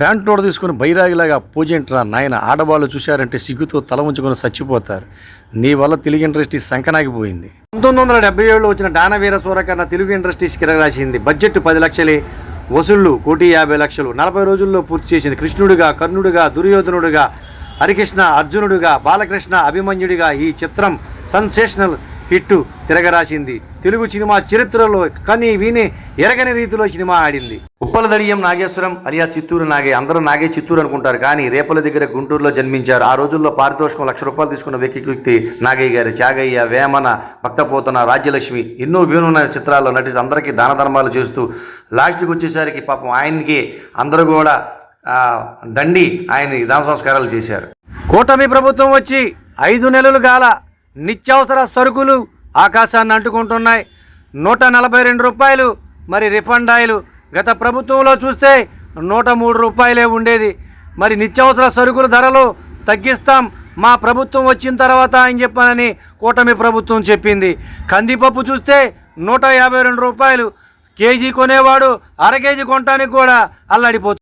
ప్యాంటోడ తీసుకుని బైరాగిలాగా పూజేంట్రా నాయన. ఆడవాళ్ళు చూశారంటే సిగ్గుతో తల ఉంచుకొని చచ్చిపోతారు. నీ వల్ల తెలుగు ఇండస్ట్రీ సంకనాగిపోయింది. పంతొమ్మిది వందల డెబ్బై ఏడులో వచ్చిన దానవీర సూరకర్ణ తెలుగు ఇండస్ట్రీస్ కిరగరాసింది. బడ్జెట్ పది లక్షలే వసూళ్ళు కోటి యాభై లక్షలు. నలభై రోజుల్లో పూర్తి చేసింది. కృష్ణుడిగా కర్ణుడిగా దుర్యోధనుడిగా హరికృష్ణ అర్జునుడిగా బాలకృష్ణ అభిమన్యుడిగా ఈ చిత్రం సెన్సేషనల్ హిట్ తిరగరాసింది. తెలుగు సినిమా చరిత్రలో కానీ విని ఎరగని రీతిలో సినిమా ఆడింది. ఉప్పల దడియం నాగేశ్వరం అరియా చిత్తూరు నాగే అందరూ నాగే చిత్తూరు అనుకుంటారు. కానీ రేపల దగ్గర గుంటూరులో జన్మించారు. ఆ రోజుల్లో పారితోషికం లక్ష రూపాయలు తీసుకున్న వ్యక్తి వ్యక్తి నాగయ్య గారు. త్యాగయ్య వేమన భక్తపోతన రాజ్యలక్ష్మి ఎన్నో వినున్న చిత్రాల్లో నటించి అందరికీ దాన ధర్మాలు చేస్తూ లాస్ట్కి వచ్చేసరికి పాపం ఆయనకి అందరూ కూడా దండి ఆయన దాన సంస్కారాలు చేశారు. కూటమి ప్రభుత్వం వచ్చి ఐదు నెలలు గాల నిత్యావసర సరుకులు ఆకాశాన్ని అంటుకుంటున్నాయి. నూట నలభై రెండు రూపాయలు. మరి రిఫండ్ ఆయిల్ గత ప్రభుత్వంలో చూస్తే నూట మూడు రూపాయలే ఉండేది. మరి నిత్యావసర సరుకుల ధరలు తగ్గిస్తాం. మా ప్రభుత్వం వచ్చిన తర్వాత అని చెప్పానని కూటమి ప్రభుత్వం చెప్పింది. కందిపప్పు చూస్తే నూట యాభై రెండు రూపాయలు. కేజీ కొనేవాడు అర కేజీ కొనటానికి కూడా అల్లాడిపోతుంది